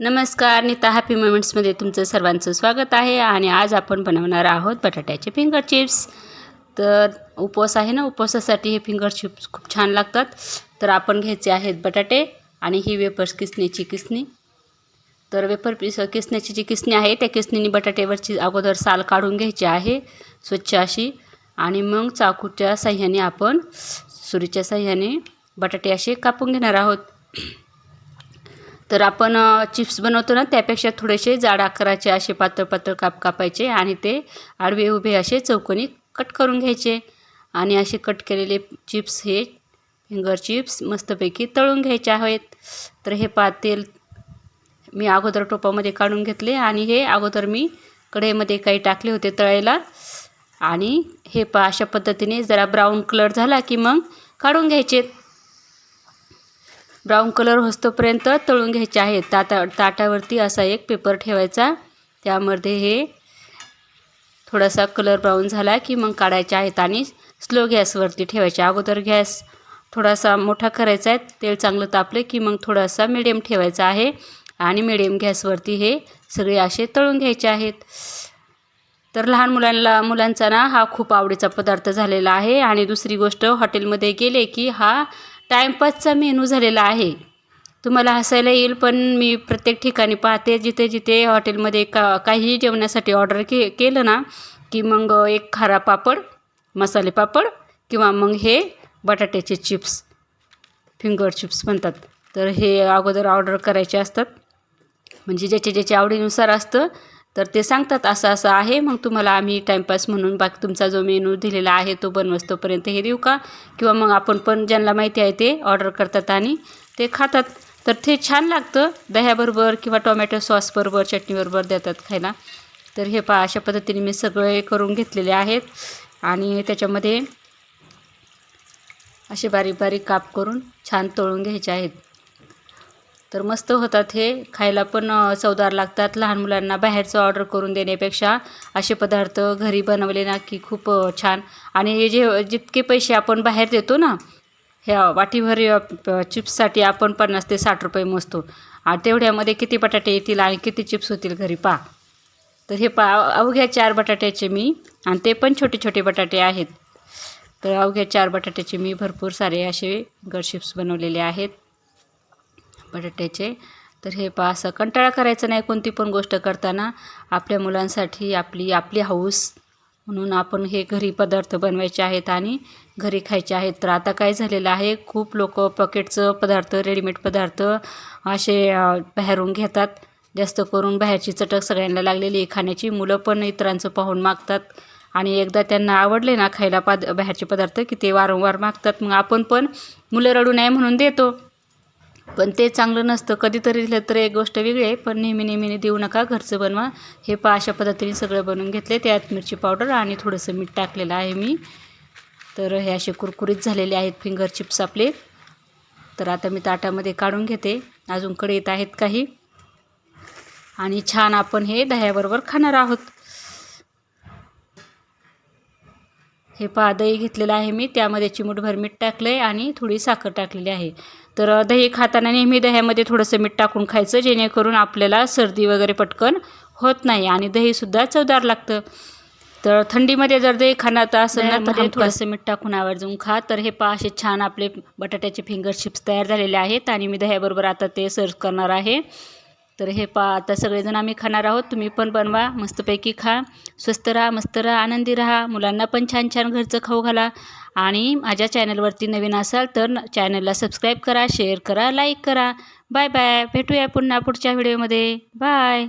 नमस्कार नीता हॅपी मुमेंट्समध्ये तुमचं सर्वांचं स्वागत आहे आणि आज आपण बनवणार आहोत बटाट्याचे फिंगर चिप्स तर उपवास आहे ना उपवासासाठी हे फिंगर चिप्स खूप छान लागतात. तर आपण घ्यायचे आहेत बटाटे आणि ही वेपर्स किसणीची किसणी. तर वेपर पिस किसण्याची जी किसणी आहे त्या किसणीने बटाट्यावरची अगोदर साल काढून घ्यायची आहे स्वच्छ अशी. आणि मग चाकूच्या साह्याने आपण सुरीच्या साह्याने बटाटे असे कापून घेणार आहोत. तर आपण चिप्स बनवतो ना त्यापेक्षा थोडेसे जाड आकाराचे असे पातळ पातळ काप कापायचे आणि ते आडवे उभे असे चौकोनी कट करून घ्यायचे. आणि असे कट केलेले चिप्स हे फिंगर चिप्स मस्तपैकी तळून घ्यायचे आहेत. तर हे पा तेल मी अगोदर टोपामध्ये काढून घेतले आणि हे अगोदर मी कढईमध्ये काही टाकले होते तळायला. आणि हे पा अशा पद्धतीने जरा ब्राऊन कलर झाला की मग काढून घ्यायचे. ब्राऊन कलर होस्तोपर्यंत तळून घ्यायचे आहेत. ताटा ताटावरती असा एक पेपर ठेवायचा. त्यामध्ये हे थोडासा कलर ब्राऊन झाला की मग काढायचे आहेत आणि स्लो गॅसवरती ठेवायचे. अगोदर गॅस थोडासा मोठा करायचा आहे. तेल चांगलं तापले की मग थोडासा मिडियम ठेवायचा आहे आणि मिडियम गॅसवरती हे सगळे असे तळून घ्यायचे आहेत. तर लहान मुलांना मुलांचा ना हा खूप आवडीचा पदार्थ झालेला आहे. आणि दुसरी गोष्ट हॉटेलमध्ये गेले की हा टाईमपासचा मेनू झालेला आहे. तुम्हाला हसायला येईल पण मी प्रत्येक ठिकाणी पाहते जिथे जिथे हॉटेलमध्ये का काहीही जेवण्यासाठी ऑर्डर के केलं ना की मग एक खारा पापड मसाले पापड किंवा मग हे बटाट्याचे चिप्स फिंगर चिप्स म्हणतात. तर हे अगोदर ऑर्डर करायचे असतात. म्हणजे ज्याच्या ज्याच्या आवडीनुसार असतं तर ते सांगतात असं असं आहे मग तुम्हाला आम्ही टाईमपास म्हणून बाकी तुमचा जो मेनू दिलेला आहे तो बनवस्तोपर्यंत हे देऊ का? किंवा मग आपण पण ज्यांना माहिती आहे ते ऑर्डर करतात आणि ते खातात. तर ते छान लागतं. दह्याबरोबर किंवा टोमॅटो सॉसबरोबर चटणीबरोबर देतात खायला. तर हे पा अशा पद्धतीने मी सगळे करून घेतलेले आहेत. आणि त्याच्यामध्ये असे बारीक बारीक काप करून छान तळून घ्यायचे आहेत. तर मस्त होतात हे. खायला पण चवदार लागतात. लहान मुलांना बाहेरचं ऑर्डर करून देण्यापेक्षा असे पदार्थ घरी बनवले ना की खूप छान. आणि हे जे जितके पैसे आपण बाहेर देतो ना ह्या वाटीभर चिप्ससाठी आपण पन्नास ते साठ रुपये मोजतो. आणि तेवढ्यामध्ये किती बटाटे येतील आणि किती चिप्स होतील घरी पा तर हे पा अवघ्या चार बटाट्याचे मी आणि ते पण छोटे छोटे बटाटे आहेत. तर अवघ्या चार बटाट्याचे मी भरपूर सारे असे गडशिप्स बनवलेले आहेत. बटाट्याचे. तर हे पहा असं कंटाळा करायचं नाही कोणती पण गोष्ट करताना. आपल्या मुलांसाठी आपली आपली हाऊस म्हणून आपण हे घरी पदार्थ बनवायचे आहेत आणि घरी खायचे आहेत. तर आता काय झालेलं आहे खूप लोक पॉकेटचं पदार्थ रेडीमेड पदार्थ असे बाहेरून घेतात. जास्त करून बाहेरची चटक सगळ्यांना लागलेली खाण्याची मुलं पण इतरांचं पाहून मागतात. आणि एकदा त्यांना आवडले ना खायला पद बाहेरचे पदार्थ की ते वारंवार मागतात. मग आपण पण मुलं रडू नये म्हणून देतो. पण ते चांगलं नसतं. कधीतरी दिलं तर एक गोष्ट वेगळी आहे पण नेहमी नेहमीने देऊ नका घरचं बनवा. हे पा अशा पद्धतीने सगळं बनवून घेतले त्यात मिरची पावडर आणि थोडंसं मीठ टाकलेलं आहे मी. तर हे असे कुरकुरीत झालेले आहेत फिंगर चिप्स आपले. तर आता मी ताटामध्ये काढून घेते. अजून कडे येत आहेत काही. आणि छान आपण हे दह्याबरोबर खाणार आहोत. हे पहा दही घेतलेलं आहे मी. त्यामध्ये चिमूटभर मीठ टाकलं आहे आणि थोडी साखर टाकलेली आहे. तर दही खाताना नेहमी दह्यामध्ये थोडंसं मीठ टाकून खायचं जेणेकरून आपल्याला सर्दी वगैरे पटकन होत नाही आणि दहीसुद्धा चवदार लागतं. तर थंडीमध्ये जर दही खाणार असेल ना तर थोडंसं मीठ टाकून आवर्जून खा. तर हे पहा असे छान आपले बटाट्याचे फिंगर चिप्स तयार झालेले आहेत आणि मी दह्याबरोबर आता ते सर्व करणार आहे. तर हे पा आता सगळेजण आम्ही खाणार आहोत. तुम्ही पण बनवा मस्तपैकी खा. स्वस्त राहा मस्त राहा आनंदी राहा. मुलांना पण छान छान घरचं खाऊ घाला. आणि माझ्या चॅनलवरती नवीन असाल तर चॅनलला सबस्क्राईब करा शेअर करा लाईक करा. Bye bye. भेटूया पुन्हा पुढच्या व्हिडिओमध्ये. बाय.